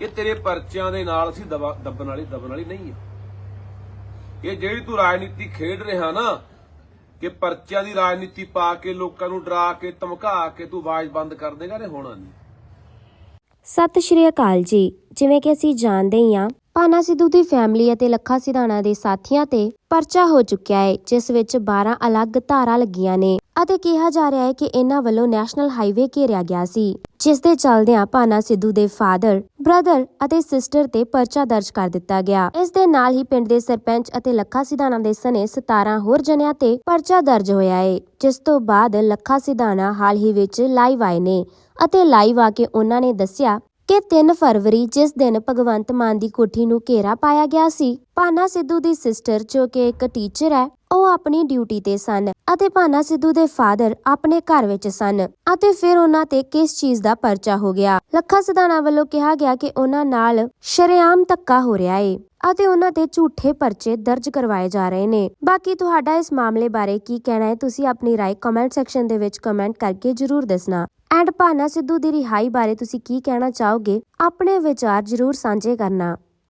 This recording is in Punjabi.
ਇਹ ਤੇਰੇ ਪਰਚਿਆਂ ਦੇ ਨਾਲ ਅਸੀਂ ਦੱਬਣ ਵਾਲੀ ਦਬਣ ਵਾਲੀ ਨਹੀਂ ਆ। ਇਹ ਜਿਹੜੀ ਤੂੰ ਰਾਜਨੀਤੀ ਖੇਡ ਰਿਹਾ ਨਾ, ਕਿ ਪਰਚਿਆਂ ਦੀ ਰਾਜਨੀਤੀ ਪਾ ਕੇ ਲੋਕਾਂ ਨੂੰ ਡਰਾ ਕੇ, ਧਮਕਾ ਕੇ ਤੂੰ ਆਵਾਜ਼ ਬੰਦ ਕਰ ਦੇਗਾ ਨੇ ਹੋਣਾ ਨਹੀਂ। ਸਤਿ ਸ਼੍ਰੀ ਅਕਾਲ ਜੀ। ਜਿਵੇਂ ਕਿ ਅਸੀਂ ਜਾਣਦੇ ਹੀ ਆ ਪਾਨਾ ਸਿੱਧੂ ਦੀ ਫੈਮਿਲੀ ਅਤੇ ਲੱਖਾ ਸਿਧਾਣਾ ਦੇ ਸਾਥੀਆਂ ਤੇ ਪਰਚਾ ਹੋ ਚੁੱਕਿਆ ਹੈ, ਜਿਸ ਵਿੱਚ 12 ਅਲੱਗ ਧਾਰਾ ਲੱਗੀਆਂ ਨੇ ਅਤੇ ਕਿਹਾ ਜਾ ਰਿਹਾ ਹੈ ਕਿ ਇਹਨਾਂ ਵੱਲੋਂ ਨੈਸ਼ਨਲ ਹਾਈਵੇ ਘੇਰਿਆ ਗਿਆ ਸੀ, ਜਿਸ ਦੇ ਚਲਦਿਆਂ ਪਾਨਾ ਸਿੱਧੂ ਦੇ ਫਾਦਰ, ਬ੍ਰਦਰ ਅਤੇ ਸਿਸਟਰ ਤੇ ਪਰਚਾ ਦਰਜ ਕਰ ਦਿੱਤਾ ਗਿਆ। ਇਸ ਦੇ ਨਾਲ ਹੀ ਪਿੰਡ ਦੇ ਸਰਪੰਚ ਅਤੇ ਲੱਖਾ ਸਿਧਾਣਾ ਦੇ ਸਨੇ 17 ਹੋਰ ਜਣਿਆਂ ਤੇ ਪਰਚਾ ਦਰਜ ਹੋਇਆ ਹੈ, ਜਿਸ ਤੋਂ ਬਾਅਦ ਲੱਖਾ ਸਿਧਾਣਾ ਹਾਲ ਹੀ ਵਿੱਚ ਲਾਈਵ ਆਏ ਨੇ ਅਤੇ ਲਾਈਵ ਆ ਕੇ ਉਹਨਾਂ ਨੇ ਦੱਸਿਆ ਕਿ 3 ਫਰਵਰੀ, ਜਿਸ ਦਿਨ ਭਗਵੰਤ ਮਾਨ ਦੀ ਕੋਠੀ ਨੂੰ ਘੇਰਾ ਪਾਇਆ ਗਿਆ ਸੀ ਪਾਨਾ ਸਿੱਧੂ ਦੀ ਸਿਸਟਰ, ਜੋ ਕਿ ਇੱਕ ਟੀਚਰ ਹੈ ਆਪਣੀ ਡਿਊਟੀ ਤੇ ਸਨ ਅਤੇ ਪਾਨਾ ਸਿੱਧੂ ਦੇ ਫਾਦਰ ਆਪਣੇ ਘਰ ਵਿੱਚ ਸਨ ਅਤੇ ਫਿਰ ਉਹਨਾਂ ਤੇ ਕਿਸ ਚੀਜ਼ ਦਾ ਪਰਚਾ ਹੋ ਗਿਆ। ਲੱਖਾ ਸਿਧਾਣਾ ਵੱਲੋਂ ਕਿਹਾ ਗਿਆ ਕਿ ਉਹਨਾਂ ਨਾਲ ਸ਼ਰੇਆਮ ਧੱਕਾ ਹੋ ਰਿਹਾ ਏ ਅਤੇ ਉਹਨਾਂ ਤੇ ਝੂਠੇ ਪਰਚੇ ਦਰਜ ਕਰਵਾਏ ਜਾ ਰਹੇ ਨੇ। ਬਾਕੀ ਤੁਹਾਡਾ ਇਸ ਮਾਮਲੇ ਬਾਰੇ ਕੀ ਕਹਿਣਾ ਹੈ, ਤੁਸੀਂ ਆਪਣੀ ਰਾਏ ਕਮੈਂਟ ਸੈਕਸ਼ਨ ਦੇ ਵਿੱਚ ਕਮੈਂਟ ਕਰਕੇ ਜਰੂਰ ਦੱਸਣਾ। ਐਂਡ ਭਾਨਾ ਸਿੱਧੂ ਦੀ ਰਿਹਾਈ ਬਾਰੇ ਤੁਸੀਂ ਕੀ ਕਹਿਣਾ ਚਾਹੋਗੇ, ਆਪਣੇ ਵਿਚਾਰ ਜਰੂਰ ਸਾਂਝੇ ਕਰਨਾ।